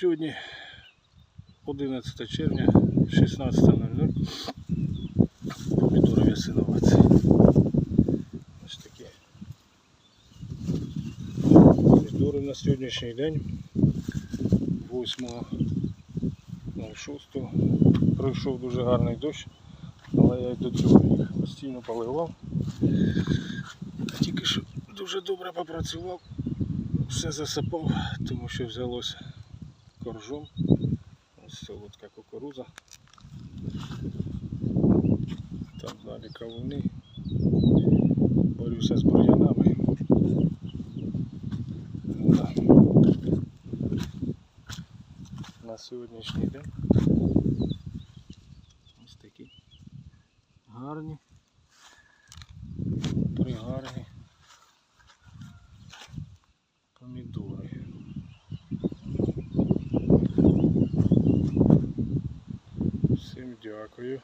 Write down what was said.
Сьогодні 11 червня, 16.00. Помідори ясиновиці. Ось такі. Помідори на сьогоднішній день. 8.06. Пройшов дуже гарний дощ, але я й до цього їх постійно поливав. Тільки що дуже добре попрацював, все засипав, тому що взялося коржом. Ось солодка кукуруза. Там далі кавуни. Борюся з бур'янами. На сьогоднішній день ось такі гарні, пригарні помідори. Всім дякую.